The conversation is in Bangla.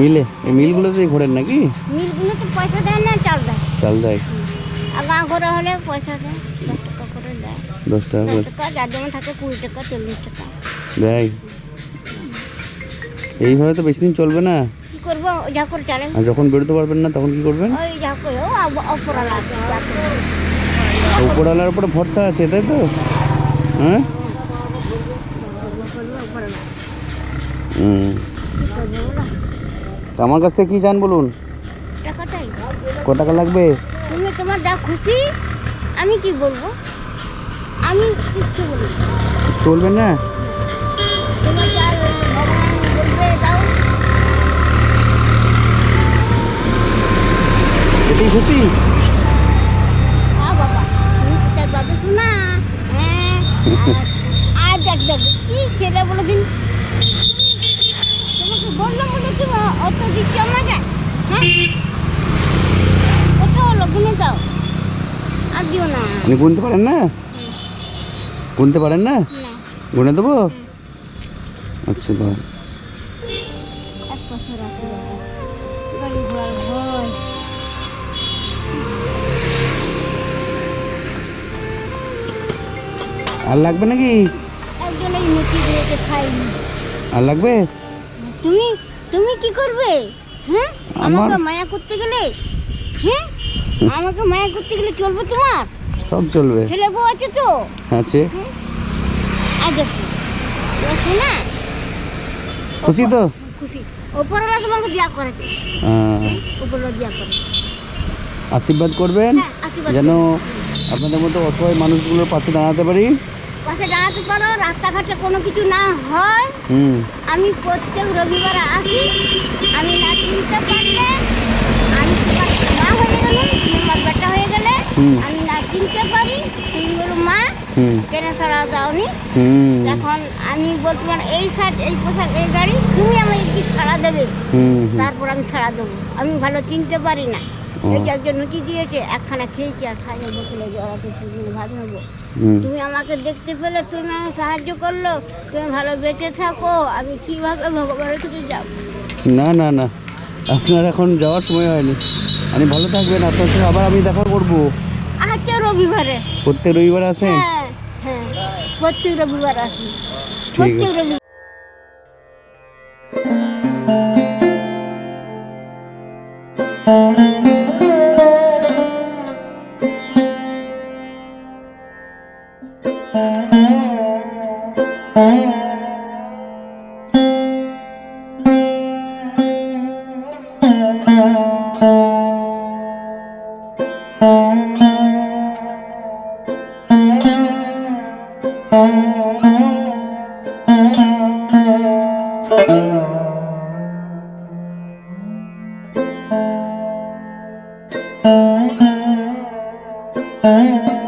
মিলে? এই মিলগুলোতেই ঘোরেন নাকি? মিলগুলোতে পয়সা দেয় না চাল দেয়। চাল দেয়? আর গাঁ ঘরে হলে পয়সা দেয় দশ টাকা করে দেয়। দশ টাকা করে? টাকা যার যেমন থাকে কুড়ি টাকা চল্লিশ টাকা। দেয়? এইভাবে তো বেশি দিন চলবে না। কি করব? যা করে চালে। আর যখন বেরোতে পারবেন না তখন কি করবেন? ওই যা করে ও অপরালা। উপরওয়ালার উপরে ভরসা আছে তাই তো? হ্যাঁ? হুম? তো আমার কাছ থেকে কী চান বলুন? টাকাটাই। ক টাকা লাগবে? তুমি তোমার যা খুশি আমি কি বলব? আমি কিচ্ছু বলি চলবে না? তোমার যা ভগবান বলবে দাও। এটাই খুশি? হ্যাঁ বাবা তুমি শোনা। হ্যাঁ আর- দেখ দেখ কি ছেলে বলে দিন? তোমাকে বললাম বলে তুমি অত দিচ্ছ আমাকে। হ্যাঁ? কত হলো গুনে দাও আর দিও না। আপনি গুনতে পারেন না? গুনতে পারেন না? গুনে দেবো? আচ্ছা দাও। আর লাগবে নাকি? আর লাগবে? তুমি? তুমি কি করবে? হ্যাঁ? আমাকে মায়া করতে গেলে? হ্যাঁ? আমাকে মায়া করতে গেলে চলবে তোমার? সব চলবে। ছেলে বউ আছে তো? আছে। আর দেখো দেখো না? খুশি তো? খুশি। ওপরওয়ালা তোমাকে দিয়া করে হ্যাঁ, ওপরওয়ালা দিয়া করে আশীর্বাদ করবেন হ্যাঁ যেন আপনাদের মতো অসহায় মানুষগুলোর পাশে দাঁড়াতে পারি। পাশে দাঁড়াতে পারো রাস্তাঘাটে কোনো কিছু না হয়। আমি প্রত্যেক রবিবার আসি আমি না চিনতে পারলে আমি তোমার মা হয়ে গেলে তোমার বেটা হয়ে গেলে আমি না চিনতে পারি তুমি বলো মা কেন ছাড়া যাওনি এখন আমি বলতে পারি এই শার্ট এই পোশাক এই গাড়ি তুমি আমাকে কি ছাড়া দেবে। তারপর আমি ছাড়া দেবো। আমি ভালো চিনতে পারি না। কি দিয়েছে একখানা খেয়েছি আর ভাত নেব তুমি আমাকে দেখতে পেলে তুমি আমাকে সাহায্য করল তুমি ভালো বেঁচে থাকো আমি কীভাবে ভগবানের কাছে যাব? না না না। আপনার এখন যাওয়ার সময় হয়নি। আমি ভালো থাকবেন আপনার সঙ্গে আবার আমি দেখা করব। আচ্ছা রবিবারে। প্রত্যেক রবিবার আসেন? হ্যাঁ হ্যাঁ। প্রত্যেক রবিবার আসি। আছে। প্রত্যেক রবিবার। হুম